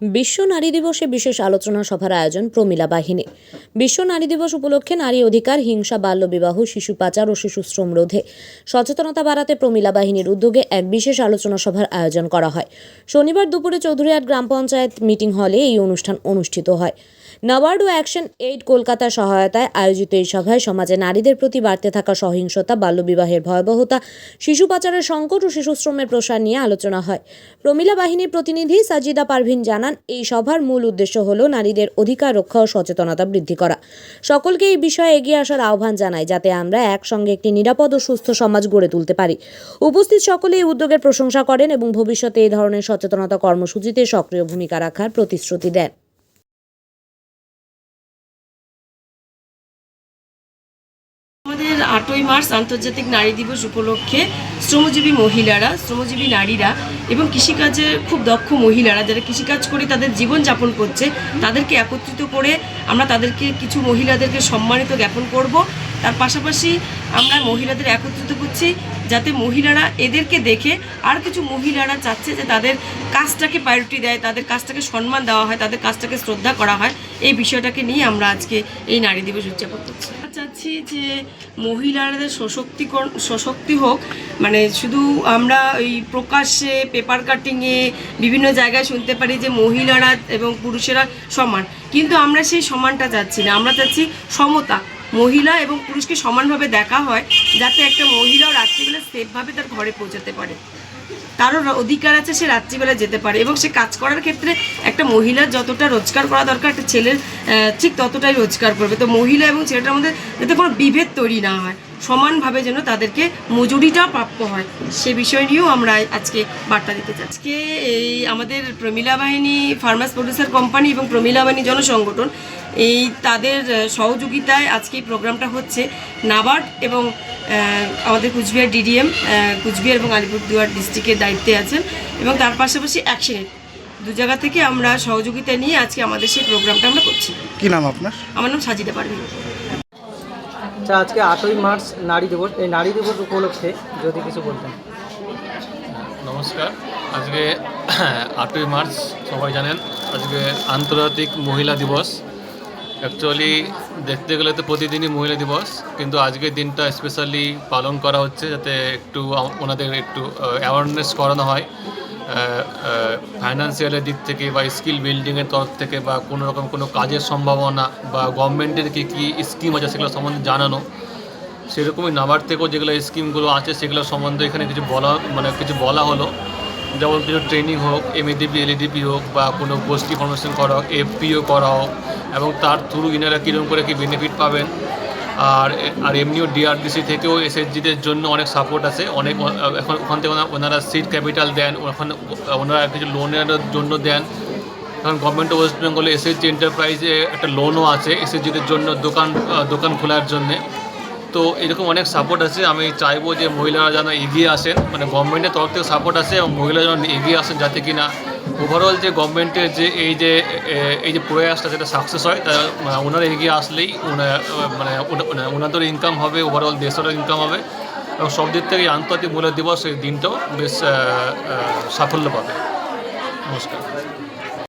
বিশ্ব নারী দিবসে বিশেষ আলোচনা সভার আয়োজন প্রমিলা বাহিনী। বিশ্ব নারী দিবস উপলক্ষে নারী অধিকার, হিংসা বাল্যবিবাহ শিশু পাচার ও শিশু শ্রম রোধে সচেতনতা বাড়াতে প্রমিলা বাহিনীর উদ্যোগে এক বিশেষ আলোচনা সভার আয়োজন করা হয়। শনিবার দুপুরে চৌধুরীহাট গ্রাম পঞ্চায়েত মিটিং হলে এই অনুষ্ঠান অনুষ্ঠিত হয়। নাবার্ড অ্যাকশন এইড কলকাতার সহায়তায় আয়োজিত এই সভায় সমাজে নারীদের প্রতি বাড়তে থাকা সহিংসতা, বাল্যবিবাহের ভয়াবহতা, শিশু পাচারের সংকট ও শিশুশ্রমের প্রসার নিয়ে আলোচনা হয়। প্রমিলা বাহিনীর প্রতিনিধি সাজিদা পারভিন জানান, এই সভার মূল উদ্দেশ্য হল নারীদের অধিকার রক্ষা ও সচেতনতা বৃদ্ধি করা। সকলকে এই বিষয়ে এগিয়ে আসার আহ্বান জানায় যাতে আমরা একসঙ্গে একটি নিরাপদ ও সুস্থ সমাজ গড়ে তুলতে পারি। উপস্থিত সকলে এই উদ্যোগের প্রশংসা করেন এবং ভবিষ্যতে এই ধরনের সচেতনতা কর্মসূচিতে সক্রিয় ভূমিকা রাখার প্রতিশ্রুতি দেন। আমাদের আটই মার্চ আন্তর্জাতিক নারী দিবস উপলক্ষে শ্রমজীবী মহিলারা, শ্রমজীবী নারীরা এবং কৃষিকাজে খুব দক্ষ মহিলারা যারা কৃষিকাজ করে তাদের জীবন যাপন করছে, তাদেরকে একত্রিত করে আমরা তাদেরকে কিছু মহিলাদেরকে সম্মানিত জ্ঞাপন করব। তার পাশাপাশি আমরা মহিলাদের একত্রিত করছি যাতে মহিলারা এদেরকে দেখে আর কিছু মহিলারা চাচ্ছে যে তাদের কাজটাকে প্রায়োরিটি দেয়, তাদের কাজটাকে সম্মান দেওয়া হয়, তাদের কাজটাকে শ্রদ্ধা করা হয়। এই বিষয়টাকে নিয়ে আমরা আজকে এই নারী দিবস উদযাপন করছি। চাচ্ছি যে মহিলাদের সশক্তিকরণ, সশক্তি হোক মানে শুধু আমরা ওই প্রকাশ্যে পেপার কাটিংয়ে বিভিন্ন জায়গায় শুনতে পারি যে মহিলারা এবং পুরুষেরা সমান, কিন্তু আমরা সেই সমানটা চাচ্ছি না। আমরা চাচ্ছি সমতা মহিলা এবং পুরুষকে সমানভাবে দেখা হয়, যাতে একটা মহিলাও রাত্রিবেলা সেফভাবে তার ঘরে পৌঁছাতে পারে। তারও অধিকার আছে সে রাত্রিবেলা যেতে পারে এবং সে কাজ করার ক্ষেত্রে একটা মহিলার যতটা রোজগার করা দরকার, একটা ছেলের ঠিক ততটাই রোজগার করবে। তো মহিলা এবং ছেলেটার মধ্যে যাতে কোনো বিভেদ তৈরি না হয়। সমানভাবে যেন তাদেরকে মজুরিটা প্রাপ্য হয়। সে বিষয় নিয়েও আমরা আজকে বার্তা দিতে চাই আজকে এই আমাদের প্রমিলা বাহিনী ফার্মাস প্রডিউসার কোম্পানি এবং প্রমিলা বাহিনী জনসংগঠন এই তাদের সহযোগিতায় আজকে এই প্রোগ্রামটা হচ্ছে। নাবার্ড এবং আমাদের কুচবিহার ডিডিএম কুচবিহার এবং আলিপুরদুয়ার ডিস্ট্রিক্টের দায়িত্বে আছেন এবং তার পাশাপাশি অ্যাকশনের দু জায়গা থেকে আমরা সহযোগিতা নিয়ে আজকে আমাদের সেই প্রোগ্রামটা আমরা করছি। কি নাম আপনার? আমার নাম সাজিতে পারবে আচ্ছা আজকে আটই মার্চ, নারী দিবস। এই নারী দিবস উপলক্ষে যদি কিছু বলতেন। নমস্কার। আজকে আটই মার্চ, সবাই জানেন, আজকে আন্তর্জাতিক মহিলা দিবস। অ্যাকচুয়ালি দেখতে গেলে তো প্রতিদিনই মহিলা দিবস, কিন্তু আজকের দিনটা স্পেশালি পালন করা হচ্ছে যাতে একটু ওনাদের একটু অ্যাওয়ারনেস করানো হয়। ফাইন্যান্সিয়ালের দিক থেকে বা স্কিল বিল্ডিংয়ের তরফ থেকে বা কোনো রকম কোনো কাজের সম্ভাবনা বা গভর্নমেন্টের কী কী স্কিম আছে সেগুলো সম্বন্ধে জানানো। সেরকমই নাবার থেকেও যেগুলো স্কিমগুলো আছে সেগুলো সম্বন্ধে এখানে কিছু বলা মানে কিছু বলা হলো। যেমন কিছু ট্রেনিং হোক এমএডিপি এলইডিপি হোক বা কোনো গোষ্ঠী ফর্মেশন করা হোক এফপিও করা হোক, এবং তার থ্রু ইনারা কীরকম করে কি বেনিফিট পাবেন আর আর এমনিও ডিআরডিসি থেকেও এসএসজিদের জন্য অনেক সাপোর্ট আছে। অনেক, এখন ওখান থেকে ওনারা সিট ক্যাপিটাল দেন, ওখানে ওনারা কিছু লোনের জন্য দেন। কারণ গভর্নমেন্ট অফ ওয়েস্ট বেঙ্গলে এসএসজি এন্টারপ্রাইজে একটা লোনও আছে এসএসজিদের জন্য দোকান দোকান খোলার জন্যে। তো এরকম অনেক সাপোর্ট আছে। আমি চাইব যে মহিলারা যেন এগিয়ে আসেন। মানে গভর্নমেন্টের তরফ থেকে সাপোর্ট আছে এবং মহিলা যেন এগিয়ে আসেন যাতে কি না ওভারঅল যে গভর্নমেন্টের যে এই যে এই যে প্রয়াসটা যেটা সাকসেস হয়, তা ওনারা এগিয়ে আসলেই মানে ওনা- ওনাদের ইনকাম হবে ওভারঅল দেশেরও ইনকাম হবে এবং সব দিক থেকে আন্তর্জাতিক মূল্য দিবস এই দিনটাও বেশ সাফল্য পাবে। নমস্কার।